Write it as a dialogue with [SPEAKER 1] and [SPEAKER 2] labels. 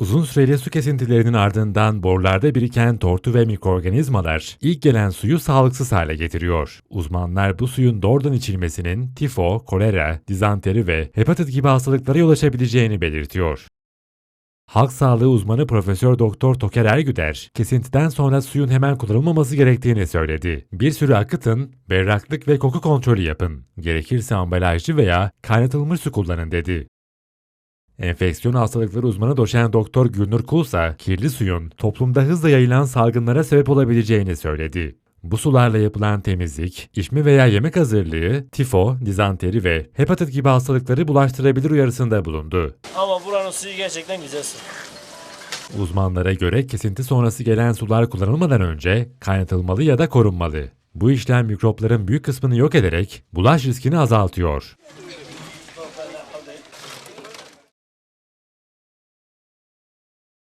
[SPEAKER 1] Uzun süreli su kesintilerinin ardından borularda biriken tortu ve mikroorganizmalar ilk gelen suyu sağlıksız hale getiriyor. Uzmanlar bu suyun doğrudan içilmesinin tifo, kolera, dizanteri ve hepatit gibi hastalıklara yol açabileceğini belirtiyor. Halk sağlığı uzmanı Profesör Doktor Toker Ergüder, kesintiden sonra suyun hemen kullanılmaması gerektiğini söyledi. Bir süre akıtın, berraklık ve koku kontrolü yapın. Gerekirse ambalajlı veya kaynatılmış su kullanın dedi. Enfeksiyon hastalıkları uzmanı doçent doktor Gülnur Kulsa, kirli suyun toplumda hızla yayılan salgınlara sebep olabileceğini söyledi. Bu sularla yapılan temizlik, içme veya yemek hazırlığı, tifo, dizanteri ve hepatit gibi hastalıkları bulaştırabilir uyarısında bulundu.
[SPEAKER 2] Ama buranın suyu gerçekten güzel su.
[SPEAKER 1] Uzmanlara göre kesinti sonrası gelen sular kullanılmadan önce kaynatılmalı ya da korunmalı. Bu işlem mikropların büyük kısmını yok ederek bulaş riskini azaltıyor.